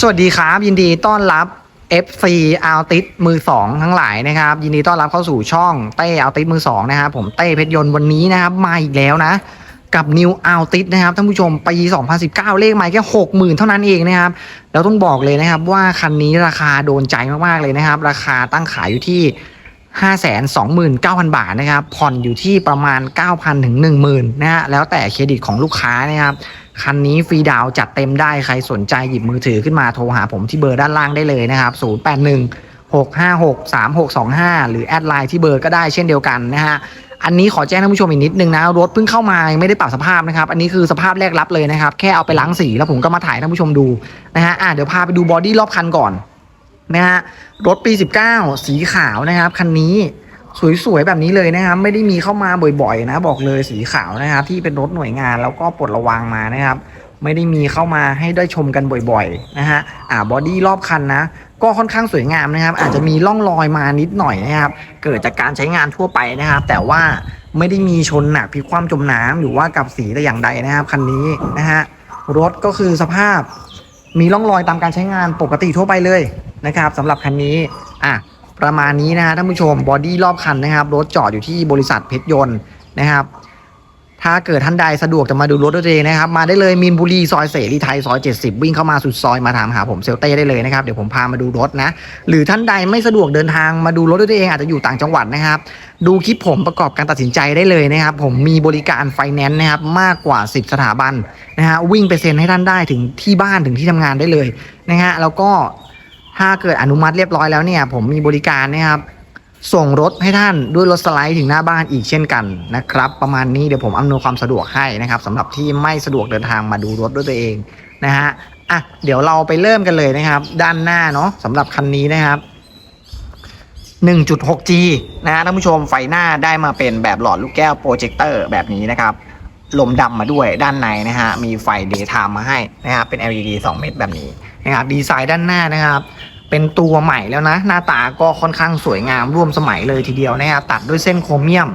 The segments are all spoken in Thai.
สวัสดีครับ ยินดีต้อนรับ FC อาติสมือสองทั้งหลายนะครับ ยินดีต้อนรับเข้าสู่ช่องเต้อาติสมือสองนะครับ ผมเต้เพชรยนต์วันนี้นะครับ มาอีกแล้วนะ กับ New a l t i s นะครับท่านผู้ชมปี 2019 เลขใหม่แค่ 60,000 เท่านั้นเองนะครับ แล้วต้องบอกเลยนะครับว่าคันนี้ราคาโดนใจมากๆเลยนะครับ ราคาตั้งขายอยู่ที่ 529,000 บาทนะครับ ผ่อนอยู่ที่ประมาณ 9,000ถึง10,000นะฮะแล้วแต่เครดิตของลูกค้านะครับ คันนี้ฟรีดาวจัดเต็มได้ใครสนใจหยิบมือถือขึ้นมาโทรหาผมที่เบอร์ด้านล่างได้เลยนะครับ 081 656 3625 หรือแอดไลน์ที่เบอร์ก็ได้เช่นเดียวกันนะฮะอันนี้ขอแจ้งท่านผู้ชมอีกนิดนึงนะ รถเพิ่งเข้ามาไม่ได้ปรับสภาพนะครับ อันนี้คือสภาพแรกรับเลยนะครับ แค่เอาไปล้างสีแล้วผมก็มาถ่ายท่านผู้ชมดูนะฮะอะเดี๋ยวพาไปดูบอดี้รอบคันก่อนนะฮะรถปี 19 สีขาวนะครับ คันนี้ สวยๆแบบนี้เลยนะครับ ไม่ได้มีเข้ามาบ่อยๆ นะ บอกเลยสีขาวนะครับ ที่เป็นรถหน่วยงานแล้วก็ปลดระวางมานะครับ ไม่ได้มีเข้ามาให้ได้ชมกันบ่อยๆนะฮะอ่าบอดี้รอบคันนะก็ค่อนข้างสวยงามนะครับ อาจจะมีร่องรอยมานิดหน่อยนะครับ เกิดจากการใช้งานทั่วไปนะครับ แต่ว่าไม่ได้มีชนหนักพิกคว่ำจมน้ำหรือว่ากับสีแต่อย่างใดนะครับคันนี้นะฮะรถก็คือสภาพมีร่องรอยตามการใช้งานปกติทั่วไปเลยนะครับสำหรับคันนี้อะ ประมาณนี้นะฮะท่านผู้ชมบอดี้รอบคันนะครับรถจอดอยู่ที่บริษัทเพชรยนต์นะครับ ถ้าเกิดท่านใดสะดวกจะมาดูรถด้วยตัวเองนะครับ มาได้เลยมีนบุรีซอยเสรีไทยซอย 70 วิ่งเข้ามาสุดซอยมาถามหาผมเซลเต้ได้เลยนะครับ เดี๋ยวผมพามาดูรถนะ หรือท่านใดไม่สะดวกเดินทางมาดูรถด้วยตัวเองอาจจะอยู่ต่างจังหวัดนะครับ ดูคลิปผมประกอบการตัดสินใจได้เลยนะครับ ผมมีบริการไฟแนนซ์นะครับมากกว่า 10 สถาบันนะฮะวิ่งไปเซ็นให้ท่านได้ถึงที่บ้านถึงที่ทำงานได้เลยนะฮะแล้วก็ ถ้าเกิดอนุมัติเรียบร้อยแล้วเนี่ย ผมมีบริการนะครับ ส่งรถให้ท่านด้วยรถสไลด์ถึงหน้าบ้านอีกเช่นกันนะครับ ประมาณนี้เดี๋ยวผมอำนวยความสะดวกให้นะครับสำหรับที่ไม่สะดวกเดินทางมาดูรถด้วยตัวเองนะฮะอะเดี๋ยวเราไปเริ่มกันเลยนะครับ ด้านหน้าเนาะสำหรับคันนี้นะครับ 1.6G นะฮะท่านผู้ชมไฟหน้าได้มาเป็นแบบหลอดลูกแก้วโปรเจคเตอร์แบบนี้นะครับลมดำมาด้วยด้านในนะฮะมีไฟเดย์ไทม์มาให้นะครับเป็น LED 2 เม็ดแบบนี้ นะครับดีไซน์ด้านหน้านะครับ เป็นตัวใหม่แล้วนะ หน้าตาก็ค่อนข้างสวยงามร่วมสมัยเลยทีเดียวนะครับ ตัดด้วยเส้นโครเมียม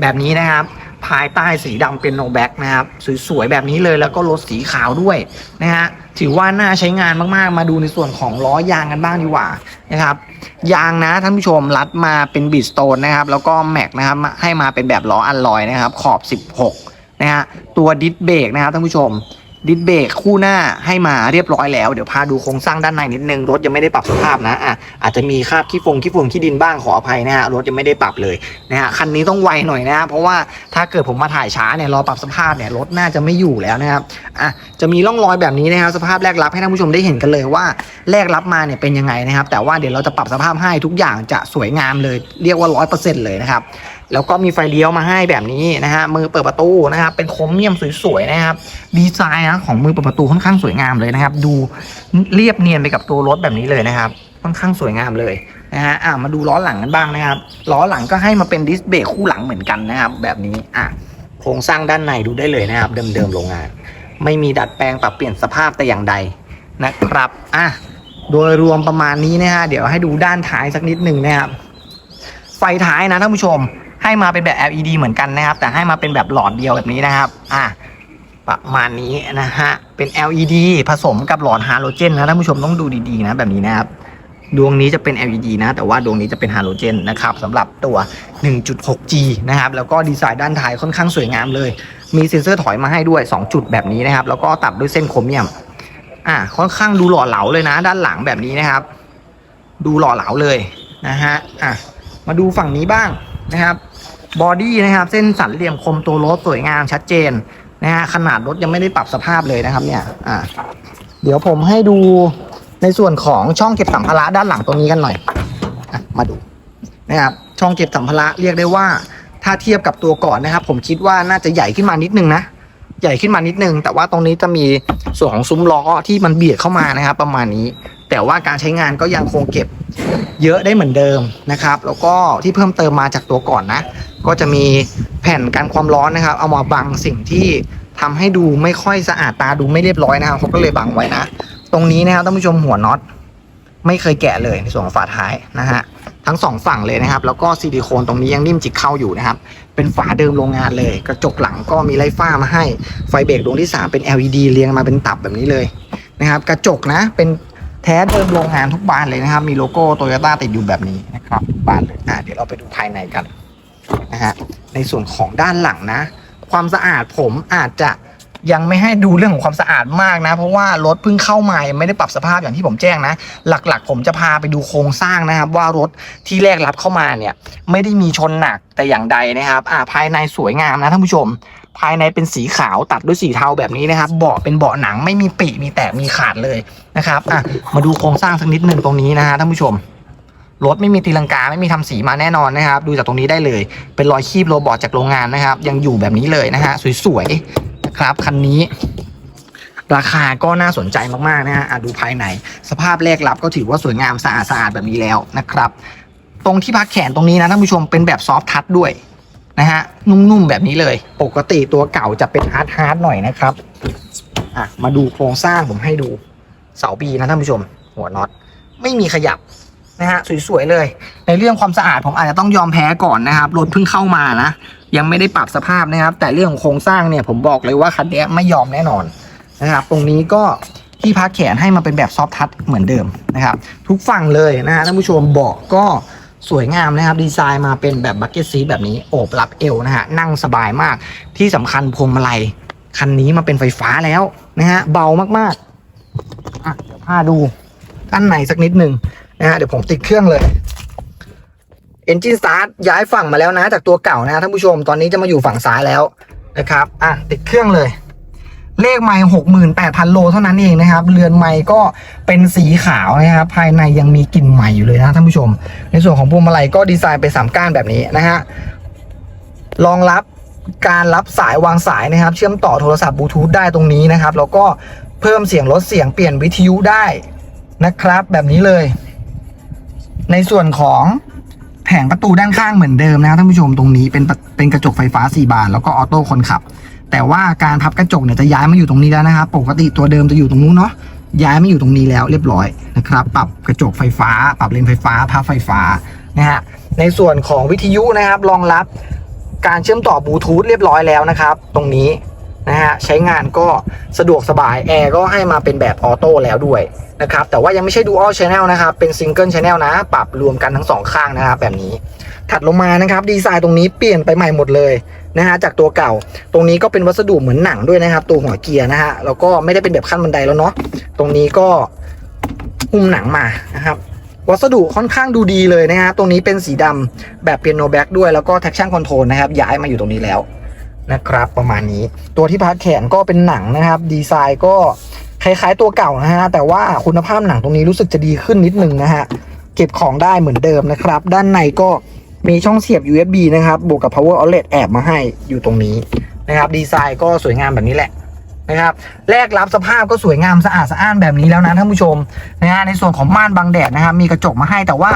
แบบนี้นะครับ ภายใต้สีดำเป็นโนแบ็กนะครับ สวยๆ แบบนี้เลยแล้วก็รถสีขาวด้วยนะฮะถือว่าน่าใช้งานมากๆ มาดูในส่วนของล้อยางกันบ้างดีกว่านะครับ ยางนะท่านผู้ชมรัดมาเป็นบิดสโตนนะครับ แล้วก็แม็กนะครับให้มาเป็นแบบล้ออัลลอยนะครับ ขอบ 16นะฮะตัวดิสเบรกนะครับท่านผู้ชม ดิสเบรกคู่หน้าให้มาเรียบร้อยแล้ว เดี๋ยวพาดูโครงสร้างด้านในนิดนึง รถยังไม่ได้ปรับสภาพนะอะอาจจะมีคราบขี้ฟงขี้ฝุ่นขี้ดินบ้างขออภัยนะฮะรถยังไม่ได้ปรับเลยนะฮะคันนี้ต้องไวหน่อยนะ เพราะว่าถ้าเกิดผมมาถ่ายช้าเนี่ยรอปรับสภาพเนี่ยรถน่าจะไม่อยู่แล้วนะครับอะจะมีร่องรอยแบบนี้นะครับสภาพแรกรับให้ท่านผู้ชมได้เห็นกันเลยว่าแรกรับมาเนี่ยเป็นยังไงนะครับแต่ว่าเดี๋ยวเราจะปรับสภาพให้ทุกอย่างจะสวยงามเลย เรียกว่าร้อยเปอร์เซ็นต์เลยนะครับ แล้วก็มีไฟเลี้ยวมาให้แบบนี้นะฮะมือเปิดประตูนะครับเป็นโครเมียมสวยๆนะครับดีไซน์นะของมือเปิดประตูค่อนข้างสวยงามเลยนะครับ ดูเรียบเนียนไปกับตัวรถแบบนี้เลยนะครับค่อนข้างสวยงามเลยนะฮะอะมาดูล้อหลังกันบ้างนะครับล้อหลังก็ให้มาเป็นดิสเบรกคู่หลังเหมือนกันนะครับ แบบนี้อะโครงสร้างด้านในดูได้เลยนะครับ เดิมๆโรงงาน ไม่มีดัดแปลงปรับเปลี่ยนสภาพแต่อย่างใดนะครับอะโดยรวมประมาณนี้นะฮะเดี๋ยวให้ดูด้านท้ายสักนิดหนึ่งนะครับไฟท้ายนะท่านผู้ชม ให้มาเป็นแบบ LED เหมือนกันนะครับ แต่ให้มาเป็นแบบหลอดเดียวแบบนี้นะครับ อะประมาณนี้นะฮะ เป็น LED ผสมกับหลอดฮาโลเจนนะท่านผู้ชมต้องดูดีๆนะแบบนี้นะครับ ดวงนี้จะเป็น LED นะ แต่ว่าดวงนี้จะเป็นฮาโลเจนนะครับสำหรับตัว 1.6G นะครับ แล้วก็ดีไซน์ด้านท้ายค่อนข้างสวยงามเลย มีเซ็นเซอร์ถอยมาให้ด้วย 2 จุดแบบนี้นะครับ แล้วก็ตัดด้วยเส้นโครเมียม อะค่อนข้างดูหล่อเหลาเลยนะ ด้านหลังแบบนี้นะครับ ดูหล่อเหลาเลยนะฮะ อะ มาดูฝั่งนี้บ้าง นะครับบอดี้นะครับ เส้นสันเหลี่ยมคมตัวรถสวยงามชัดเจนนะฮะขนาดรถยังไม่ได้ปรับสภาพเลยนะครับเนี่ยอะเดี๋ยวผมให้ดูในส่วนของช่องเก็บสัมภาระด้านหลังตรงนี้กันหน่อยอมาดูนะครับช่องเก็บสัมภาระเรียกได้ว่า ถ้าเทียบกับตัวก่อนนะครับ ผมคิดว่าน่าจะใหญ่ขึ้นมานิดนึงนะใหญ่ขึ้นมานิดนึง แต่ว่าตรงนี้จะมีส่วนของซุ้มล้อที่มันเบียดเข้ามานะครับ ประมาณนี้ แต่ว่าการใช้งานก็ยังคงเก็บ เยอะได้เหมือนเดิมนะครับ แล้วก็ที่เพิ่มเติมมาจากตัวก่อนนะ ก็จะมีแผ่นกันความร้อนนะครับ เอามาบังสิ่งที่ทำให้ดูไม่ค่อยสะอาดตาดูไม่เรียบร้อยนะครับเขาก็เลยบังไว้นะ ตรงนี้นะครับท่านผู้ชมหัวน็อตไม่เคยแกะเลยในส่วนของฝาท้ายนะฮะทั้งสองฝั่งเลยนะครับ แล้วก็ซิลิโคนตรงนี้ยังนิ่มจิกเข้าอยู่นะครับ เป็นฝาเดิมโรงงานเลย กระจกหลังก็มีไล่ฟ้ามาให้ไฟเบรกดวงที่ 3 เป็น LED เรียงมาเป็นตับแบบนี้เลยนะครับ กระจกนะเป็น แท้เดิมโรงงานทุกบานเลยนะครับ มีโลโก้โตโยต้าติดอยู่แบบนี้นะครับบานเลยอะเดี๋ยวเราไปดูภายในกันนะฮะในส่วนของด้านหลังนะ ความสะอาดผมอาจจะยังไม่ให้ดูเรื่องของความสะอาดมากนะ เพราะว่ารถเพิ่งเข้ามาไม่ได้ปรับสภาพอย่างที่ผมแจ้งนะ หลักๆ ผมจะพาไปดูโครงสร้างนะครับ ว่ารถที่แรกรับเข้ามาเนี่ย ไม่ได้มีชนหนักแต่อย่างใดนะครับ อ่าภายในสวยงามนะท่านผู้ชม ภายในเป็นสีขาวตัดด้วยสีเทาแบบนี้นะครับ เบาะเป็นเบาะหนังไม่มีปีมีแตกมีขาดเลยนะครับอะมาดูโครงสร้างสักนิดหนึ่งตรงนี้นะฮะท่านผู้ชมรถไม่มีตีลังกาไม่มีทำสีมาแน่นอนนะครับ ดูจากตรงนี้ได้เลย เป็นรอยคีบโรบอทจากโรงงานนะครับ ยังอยู่แบบนี้เลยนะฮะสวยๆนะครับคันนี้ ราคาก็น่าสนใจมากๆนะฮะดูภายใน สภาพแรกรับก็ถือว่าสวยงามสะอาดสะอาดแบบนี้แล้วนะครับ ตรงที่พักแขนตรงนี้นะท่านผู้ชมเป็นแบบซอฟท์ทัชด้วย นะฮะนุ่มๆแบบนี้เลย ปกติตัวเก่าจะเป็นฮาร์ดฮาร์ดหน่อยนะครับอะมาดูโครงสร้างผมให้ดูเสาบีนะท่านผู้ชม หัวน็อตไม่มีขยับนะฮะสวยๆเลย ในเรื่องความสะอาดผมอาจจะต้องยอมแพ้ก่อนนะครับรถเพิ่งเข้ามานะยังไม่ได้ปรับสภาพนะครับ แต่เรื่องของโครงสร้างเนี่ยผมบอกเลยว่าคันนี้ไม่ยอมแน่นอนนะครับ ตรงนี้ก็ที่พักแขนให้มาเป็นแบบซอฟทัชเหมือนเดิมนะครับ ทุกฝั่งเลยนะฮะท่านผู้ชมเบาะก็ สวยงามนะครับ ดีไซน์มาเป็นแบบบักเก็ตซีแบบนี้โอบรับเอวนะฮะนั่งสบายมากที่สำคัญพวงมาลัย คันนี้มาเป็นไฟฟ้าแล้วนะฮะเบามากๆอะเดี๋ยวพาดูด้านในสักนิดหนึ่งนะฮะเดี๋ยวผมติดเครื่องเลย Engine Start ย้ายฝั่งมาแล้วนะ จากตัวเก่านะท่านผู้ชมตอนนี้จะมาอยู่ฝั่งซ้ายแล้วนะครับอะติดเครื่องเลย เลขไม้หกหมื่นแปดพันโลเท่านั้นเองนะครับ เรือนไม้ก็เป็นสีขาวนะครับ ภายในยังมีกลิ่นใหม่อยู่เลยนะท่านผู้ชม ในส่วนของพวงมาลัยก็ดีไซน์เป็นสามก้านแบบนี้นะฮะรองรับการรับสายวางสายนะครับ เชื่อมต่อโทรศัพท์บลูทูธได้ตรงนี้นะครับ แล้วก็เพิ่มเสียงลดเสียงเปลี่ยนวิทยุได้นะครับ แบบนี้เลย ในส่วนของแผงประตูด้านข้างเหมือนเดิมนะท่านผู้ชมตรงนี้เป็นเป็นกระจกไฟฟ้า 4 บาน แล้วก็ออโต้คนขับ แต่ว่าการพับกระจกเนี่ยจะย้ายมาอยู่ตรงนี้แล้วนะครับ ปกติตัวเดิมจะอยู่ตรงนู้นเนาะย้ายมาอยู่ตรงนี้แล้วเรียบร้อยนะครับ ปรับกระจกไฟฟ้า ปรับเลนไฟฟ้าพับไฟฟ้านะฮะในส่วนของวิทยุนะครับรองรับการเชื่อมต่อบลูทูธเรียบร้อยแล้วนะครับ ตรงนี้นะฮะใช้งานก็สะดวกสบายแอร์ก็ให้มาเป็นแบบออโต้แล้วด้วยนะครับแต่ว่ายังไม่ใช่ Dual Channel นะครับ เป็น Single Channel นะ ปรับรวมกันทั้งสองข้างนะครับแบบนี้ ถัดลงมานะครับ ดีไซน์ตรงนี้เปลี่ยนไปใหม่หมดเลย นะฮะจากตัวเก่า ตรงนี้ก็เป็นวัสดุเหมือนหนังด้วยนะครับ ตัวหัวเกียร์นะฮะแล้วก็ไม่ได้เป็นแบบขั้นบันไดแล้วเนาะตรงนี้ก็หุ้มหนังมานะครับ วัสดุค่อนข้างดูดีเลยนะฮะตรงนี้เป็นสีดำแบบเปียโนแบ็กด้วยแล้วก็ traction control นะครับย้ายมาอยู่ตรงนี้แล้วนะครับประมาณนี้ตัวที่พักแขนก็เป็นหนังนะครับ ดีไซน์ก็คล้ายๆตัวเก่านะฮะแต่ว่าคุณภาพหนังตรงนี้รู้สึกจะดีขึ้นนิดนึงนะฮะเก็บของได้เหมือนเดิมนะครับ ด้านในก็ มีช่องเสียบ USB นะครับ บวกกับ power outlet แอบมาให้อยู่ตรงนี้นะครับ ดีไซน์ก็สวยงามแบบนี้แหละนะครับ แรกรับสภาพก็สวยงามสะอาดสะอ้านแบบนี้แล้วนะท่านผู้ชมนะฮะในส่วนของม่านบังแดดนะครับ มีกระจกมาให้แต่ว่า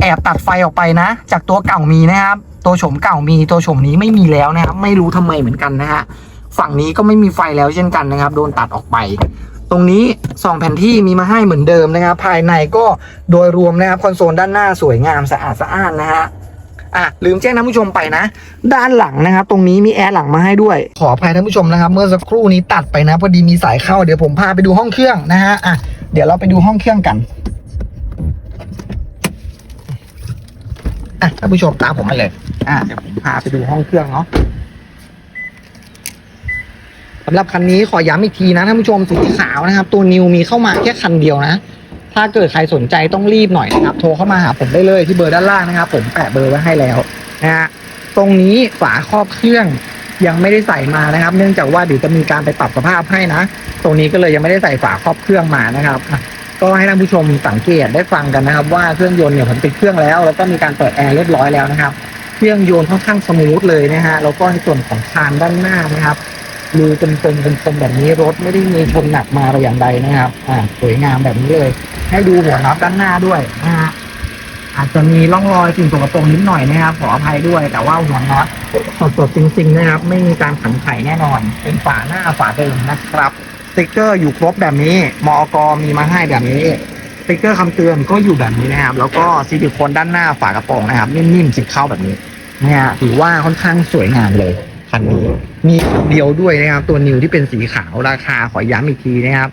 แอบตัดไฟออกไปนะ จากตัวเก่ามีนะครับ ตัวโฉมเก่ามีตัวโฉมนี้ไม่มีแล้วนะครับ ไม่รู้ทำไมเหมือนกันนะฮะฝั่งนี้ก็ไม่มีไฟแล้วเช่นกันนะครับ โดนตัดออกไป ตรงนี้สองแผ่นที่มีมาให้เหมือนเดิมนะครับ ภายในก็โดยรวมนะครับคอนโซลด้านหน้าสวยงามสะอาดสะอ้านนะฮะ อะลืมแจ้งท่านผู้ชมไปนะ ด้านหลังนะครับ ตรงนี้มีแอร์หลังมาให้ด้วย ขออภัยท่านผู้ชมนะครับ เมื่อสักครู่นี้ตัดไปนะพอดีมีสายเข้าเดี๋ยวผมพาไปดูห้องเครื่องนะฮะอะเดี๋ยวเราไปดูห้องเครื่องกันอะท่านผู้ชมตามผมมาเลย อะเดี๋ยวผมพาไปดูห้องเครื่องเนาะสำหรับคันนี้ขอย้ำอีกทีนะท่านผู้ชมสีขาวนะครับ ตัวนิวมีเข้ามาแค่คันเดียวนะ ถ้าเกิดใครสนใจต้องรีบหน่อยนะครับ โทรเข้ามาหาผมได้เลยที่เบอร์ด้านล่างนะครับ ผมแปะเบอร์ไว้ให้แล้วนะฮะตรงนี้ฝาครอบเครื่องยังไม่ได้ใส่มานะครับ เนื่องจากว่าเดี๋ยวจะมีการไปปรับสภาพให้นะ ตรงนี้ก็เลยยังไม่ได้ใส่ฝาครอบเครื่องมานะครับก็ให้ท่านผู้ชมสังเกตได้ฟังกันนะครับ ว่าเครื่องยนต์เนี่ยผมติดเครื่องแล้ว แล้วก็มีการเปิดแอร์เรียบร้อยแล้วนะครับ เครื่องยนต์ค่อนข้างสมูทเลยนะฮะแล้วก็ในส่วนของคานด้านหน้านะครับรูเป็นตรงเป็นตรงแบบนี้รถไม่ได้มีชนหนักมาแต่อย่างใดนะครับ อ่าสวยงามแบบนี้เลย ให้ดูหัวน็อตด้านหน้าด้วยนะฮะอาจจะมีร่องรอยสิ่งสกปรกนิดหน่อยนะครับขออภัยด้วย แต่ว่าหัวน็อตสดๆจริงๆนะครับ ไม่มีการขันไขแน่นอน เป็นฝาหน้าฝาเดิมนะครับสติกเกอร์อยู่ครบแบบนี้มอกมีมาให้แบบนี้สติกเกอร์คำเตือนก็อยู่แบบนี้นะครับ แล้วก็ซิลิโคนด้านหน้าฝากระโปรงนะครับ นิ่มๆสิบเข้าแบบนี้นะฮะถือว่าค่อนข้างสวยงามเลยคันนี้มีนเดียวด้วยนะครับ ตัวนิวที่เป็นสีขาวราคาขอย้ำอีกทีนะครับ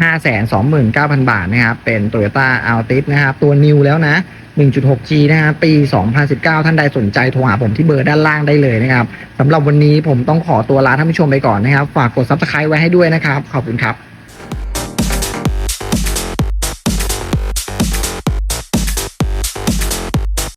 529,000 บาทนะครับ เป็น Toyota Altis นะครับ ตัวนิวแล้วนะ 1.6G นะครับ ปี 2019 ท่านใดสนใจโทรหาผมที่เบอร์ด้านล่างได้เลยนะครับสำหรับวันนี้ผมต้องขอตัวลาท่านผู้ชมไปก่อนนะครับ ฝากกด Subscribe ไว้ให้ด้วยนะครับ ขอบคุณครับ